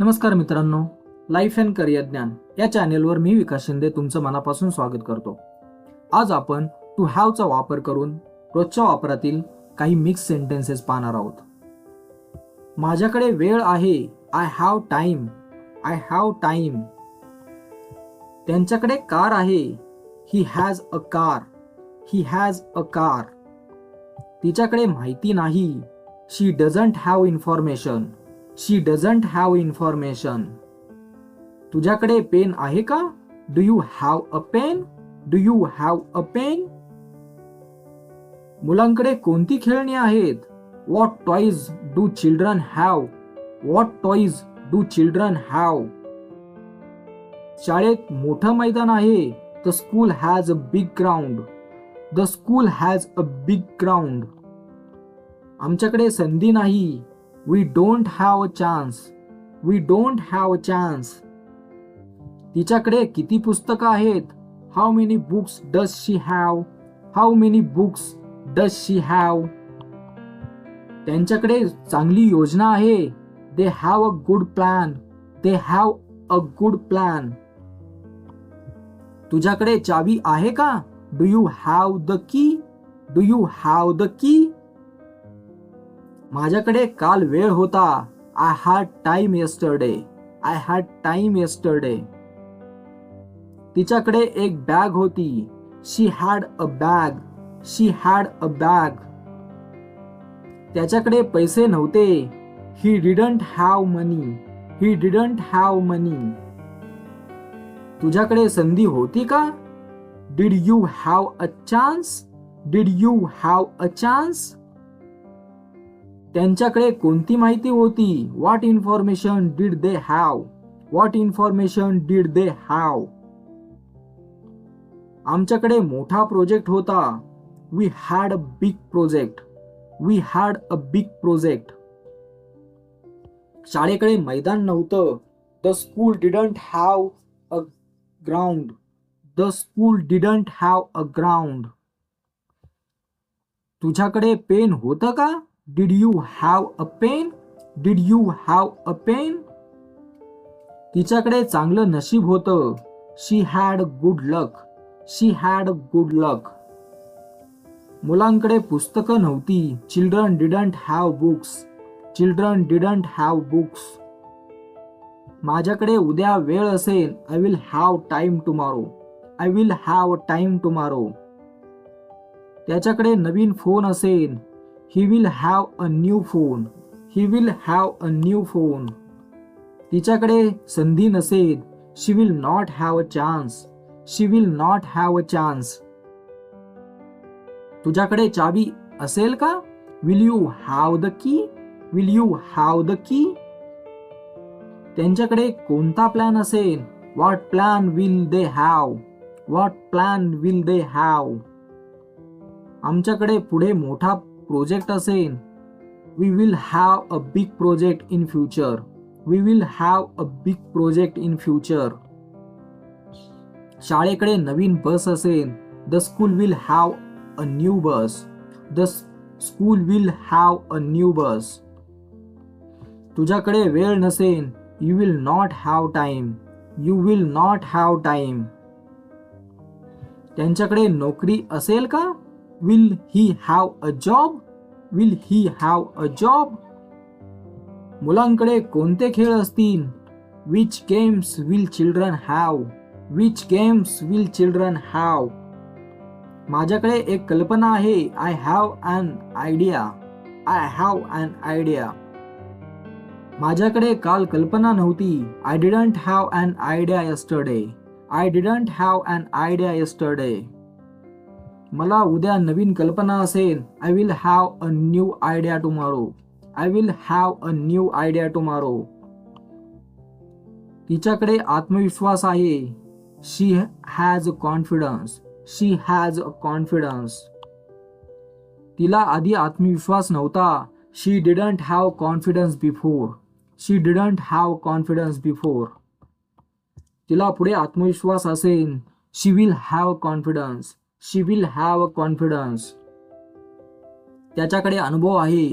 नमस्कार मित्रांनो life and career ज्ञान या चॅनेलवर मी विकास शिंदे तुमचं मनापासून स्वागत करतो. आज आपण टू हॅवचा वापर करून रोजच्या वापरातील काही मिक्स सेंटेन्सेस पाहणार आहोत. माझ्याकडे वेळ आहे I have time I have time त्यांच्याकडे कार आहे he has a car he has a car तिच्याकडे माहिती नाही she doesn't have information she doesn't have information तुझ्याकडे पेन आहे का? Do you have a pen do you have a pen मुलांकडे कोणती खेळणी आहेत? What toys do children have what toys do children have शाळेत मोठं मैदान आहे. The school has a big ground the school has a big ground आमच्याकडे संधी नाही. We don't have a chance we don't have a chance तिच्याकडे किती पुस्तकं आहेत? How many books does she have how many books does she have त्यांच्याकडे चांगली योजना आहे. They have a good plan they have a good plan तुझ्याकडे चावी आहे का? Do you have the key do you have the key माझ्याकडे काल वेळ होता. I had time yesterday I had time yesterday तिच्याकडे एक बॅग होती. She had a bag she had a bag त्याच्याकडे पैसे नव्हते. He didn't have money he didn't have money तुझ्याकडे संधी होती का? Did you have a chance did you have a chance त्यांच्याकडे कोणती माहिती होती? What information did they have what information did they have आमच्याकडे मोठा प्रोजेक्ट होता. We had a big project we had a big project शाळेकडे मैदान नव्हतं. The school didn't have a ground the school didn't have a ground तुझ्याकडे pen होतं का? Did you have a pen did you have a pen तिच्याकडे चांगलं नशीब होतं. She had good luck she had good luck मुलांकडे पुस्तकं नव्हती. Children didn't have books children didn't have books माझ्याकडे उद्या वेळ असेल. I will have time tomorrow I will have time tomorrow त्याच्याकडे नवीन फोन असेल. He will have a new phone he will have a new phone तिच्याकडे संधी नसेल. She will not have a chance she will not have a chance तुझ्याकडे चावी असेल का? Will you have the key will you have the key त्यांच्याकडे कोणता plan असेल? What plan will they have what plan will they have आमच्याकडे पुढे मोठा प्रोजेक्ट असेल we will have a big project in future we will have a big project in future शाळेकडे नवीन bus असेल the school will have a new bus the school will have a new bus तुझ्याकडे वेळ नसेल you will not have time you will not have time त्यांच्याकडे नोकरी असेल का? Will he have a job? Will he have a job? मुलांकडे कोणते खेळ असतील? Which games will children have which games will children have माझ्याकडे एक कल्पना आहे. I have an idea I have an idea माझ्याकडे काल कल्पना नव्हती. I didn't have an idea yesterday I didn't have an idea yesterday मला उद्या नवीन कल्पना असेल. I will have a new idea tomorrow I will have a new idea tomorrow तिच्याकडे आत्मविश्वास आहे. She has a confidence she has a confidence तिला आधी आत्मविश्वास नव्हता. She didn't have confidence before she didn't have confidence before तिला पुढे आत्मविश्वास असेल. She will have confidence she will have confidence त्याच्याकडे अनुभव आहे.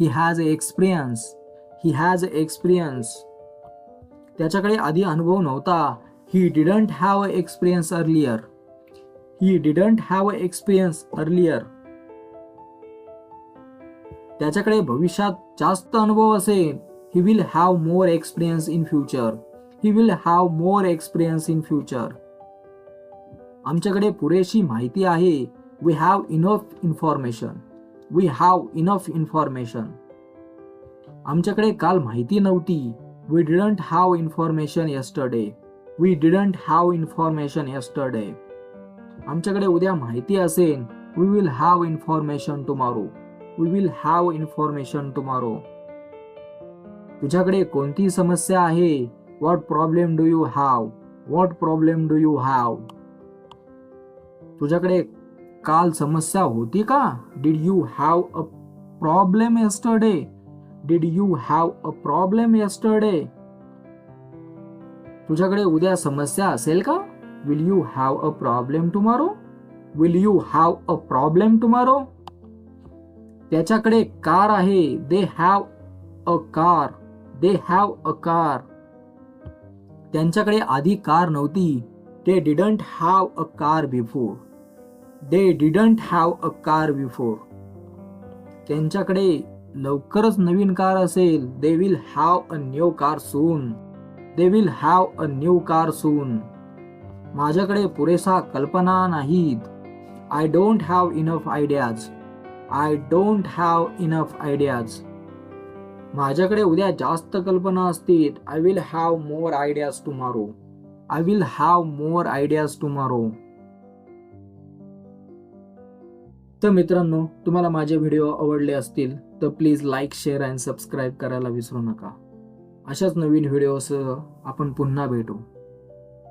He has experience he has experience त्याच्याकडे आधी अनुभव नव्हता. He didn't have a experience earlier he didn't have a experience earlier त्याच्याकडे भविष्यात जास्त अनुभव असेल. He will have more experience in future he will have more experience in future आमच्याकडे पुरेशी माहिती आहे. We have enough information we have enough information आमच्याकडे काल माहिती नव्हती. We didn't have information yesterday we didn't have information yesterday आमच्याकडे उद्या माहिती असेल. We will have information tomorrow we will have information tomorrow तुझ्याकडे कोणती समस्या आहे? What problem do you have what problem do you have तुझ्याकडे काल समस्या होती का? Did you have a problem yesterday did you have a problem yesterday तुझ्याकडे उद्या समस्या असेल का? Will you have a problem tomorrow will you have a problem tomorrow त्याच्याकडे कार आहे. They have a car they have a car त्यांच्याकडे आधी car नव्हती. ते didn't have a car before they didn't have a car before त्यांच्याकडे लवकरच नवीन car असेल. They will have a new car soon they will have a new car soon माझ्याकडे पुरेसा कल्पना नाहीत. I don't have enough ideas I don't have enough ideas माझ्याकडे उद्या जास्त कल्पना असतील. I will have more ideas tomorrow I will have more ideas tomorrow तर मित्रांनो तुम्हाला माझे व्हिडिओ आवडले असतील तर please like share and subscribe करायला विसरू नका. अशाच नवीन व्हिडिओसह आपण पुन्हा भेटू.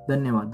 धन्यवाद.